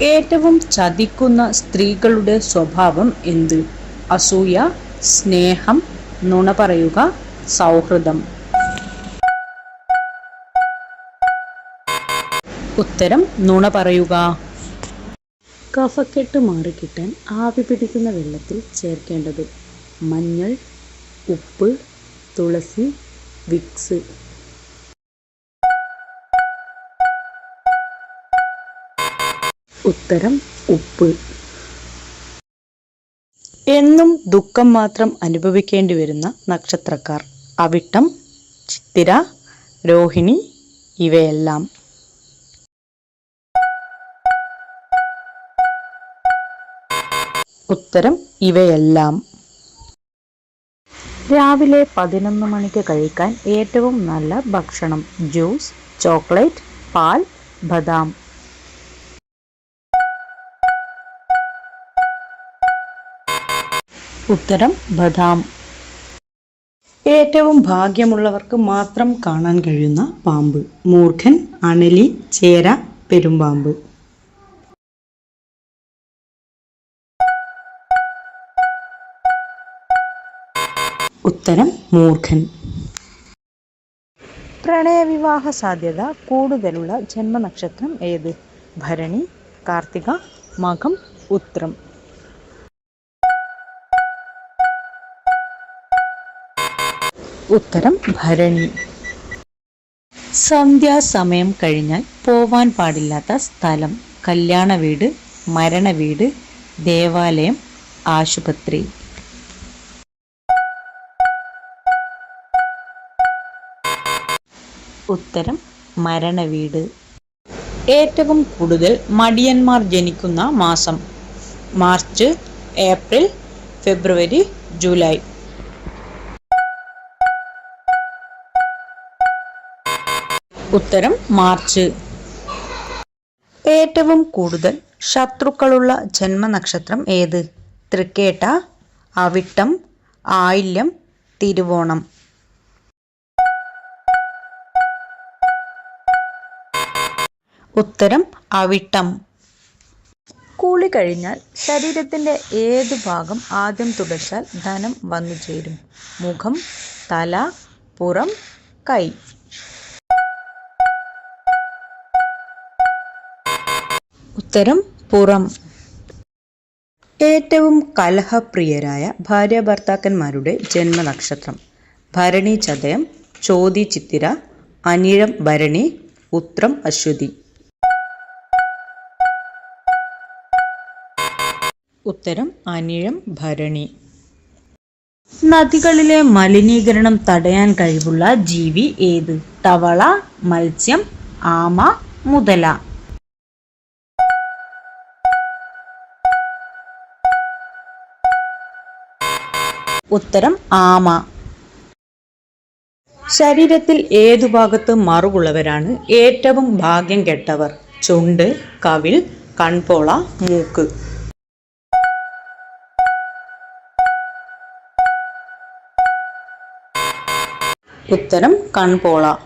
ഏറ്റവും ചതിക്കുന്ന സ്ത്രീകളുടെ സ്വഭാവം എന്ത്? അസൂയ സ്നേഹം നുണ പറയുക സൗഹൃദം. ഉത്തരം നുണ പറയുക. കഫക്കെട്ട് മാറിക്കിട്ടാൻ ആവി പിടിക്കുന്ന വെള്ളത്തിൽ ചേർക്കേണ്ടത് മഞ്ഞൾ ഉപ്പ് തുളസി വിക്സ്. ഉത്തരം ഉപ്പ്. എന്നും ദുഃഖം മാത്രം അനുഭവിക്കേണ്ടി വരുന്ന നക്ഷത്രക്കാർ. അവിട്ടം ചിത്തിര രോഹിണി ഇവയെല്ലാം. ഉത്തരം ഇവയെല്ലാം. രാവിലെ പതിനൊന്ന് മണിക്ക് കഴിക്കാൻ ഏറ്റവും നല്ല ഭക്ഷണം. ജ്യൂസ് ചോക്ലേറ്റ് പാൽ ബദാം. ഉത്തരം ബദാം. ഏറ്റവും ഭാഗ്യമുള്ളവർക്ക് മാത്രം കാണാൻ കഴിയുന്ന പാമ്പ്. മൂർഖൻ അണലി ചേര പെരുമ്പാമ്പ്. ഉത്തരം മൂർഖൻ. പ്രണയവിവാഹ സാധ്യത കൂടുതലുള്ള ജന്മനക്ഷത്രം ഏത്? ഭരണി കാർത്തിക മകം ഉത്രം. ഉത്തരം ഭരണി. സന്ധ്യാസമയം കഴിഞ്ഞാൽ പോവാൻ പാടില്ലാത്ത സ്ഥലം. കല്യാണ വീട് മരണ വീട് ദേവാലയം ആശുപത്രി. ഉത്തരം മരണവീട് ഏറ്റവും കൂടുതൽ മടിയന്മാർ ജനിക്കുന്ന മാസം. March April February July. ഉത്തരം മാർച്ച്. ഏറ്റവും കൂടുതൽ ശത്രുക്കളുള്ള ജന്മനക്ഷത്രം ഏത്? തൃക്കേട്ട അവിട്ടം ആയില്യം തിരുവോണം. ഉത്തരം അവിട്ടം. കൂളി കഴിഞ്ഞാൽ ശരീരത്തിന്റെ ഏത് ഭാഗം ആദ്യം തുടച്ചാൽ ധനം വന്നു ചേരും? മുഖം തല പുറം കൈ. ഉത്തരം പുറം. ഏറ്റവും കലഹപ്രിയരായ ഭാര്യ ഭർത്താക്കന്മാരുടെ ജന്മനക്ഷത്രം. ഭരണി ചതയം ചോതി ചിത്തിര അനിഴം ഭരണി ഉത്രം അശ്വതി. ഉത്തരം അനിഴം ഭരണി. നദികളിലെ മലിനീകരണം തടയാൻ കഴിവുള്ള ജീവി ഏത്? തവള മത്സ്യം ആമ മുതല. ഉത്തരം ആമ. ശരീരത്തിൽ ഏതു ഭാഗത്ത് മറുകുള്ളവരാണ് ഏറ്റവും ഭാഗ്യം കെട്ടവർ. ചുണ്ട് കവിൽ കൺപോള മൂക്ക്. ഉത്തരം കൺപോള.